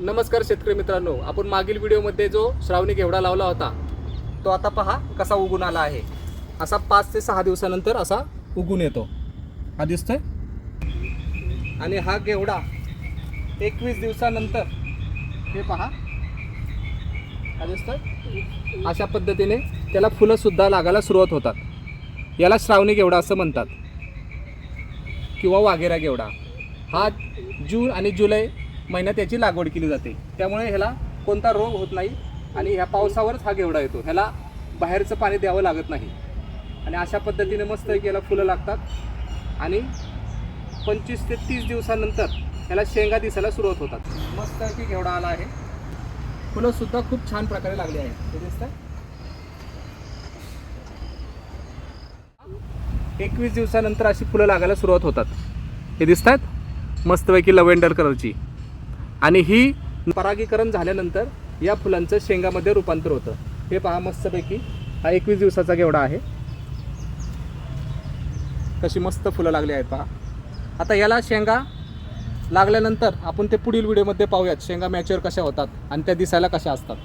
नमस्कार शेतकरी मित्रांनो आपण मागील व्हिडिओमध्ये जो श्रावणी घेवडा लावला होता तो आता पहा कसा उगून आला आहे. असा पाच ते सहा दिवसानंतर असा उगून येतो. हा दिसतोय? आणि हा घेवडा एकवीस दिवसानंतर हे पहा. हा दिसतोय? अशा पद्धतीने त्याला फुलंसुद्धा लागायला सुरुवात होतात. याला श्रावणी घेवडा असं म्हणतात. किंवा वाघेरा घेवडा. हा जून आणि जुलै महिन्यात याची लागवड केली जाते. त्यामुळे ह्याला कोणता रोग होत नाही आणि ह्या पावसावरच हा घेवडा येतो. ह्याला बाहेरचं पाणी द्यावं लागत नाही. आणि अशा पद्धतीने मस्त याला फुलं लागतात. आणि पंचवीस ते तीस दिवसानंतर ह्याला शेंगा दिसायला सुरुवात होतात. मस्त की घेवडा आला आहे. फुलंसुद्धा खूप छान प्रकारे लागली आहेत. हे दिसतंय? एकवीस दिवसानंतर अशी फुलं लागायला सुरुवात होतात. हे दिसत आहेत मस्तपैकी लव्हेंडर कलरची. आणि ही परागीकरण झाल्यानंतर या फुलांचं शेंगामध्ये रूपांतर होतं. हे पहा मस्तपैकी. हा एकवीस दिवसाचा घेवडा आहे. कशी मस्त फुलं लागली आहेत पहा. आता याला शेंगा लागल्यानंतर आपण ते पुढील व्हिडिओमध्ये पाहूयात. शेंगा मॅच्युअर कशा होतात आणि त्या दिसायला कशा असतात.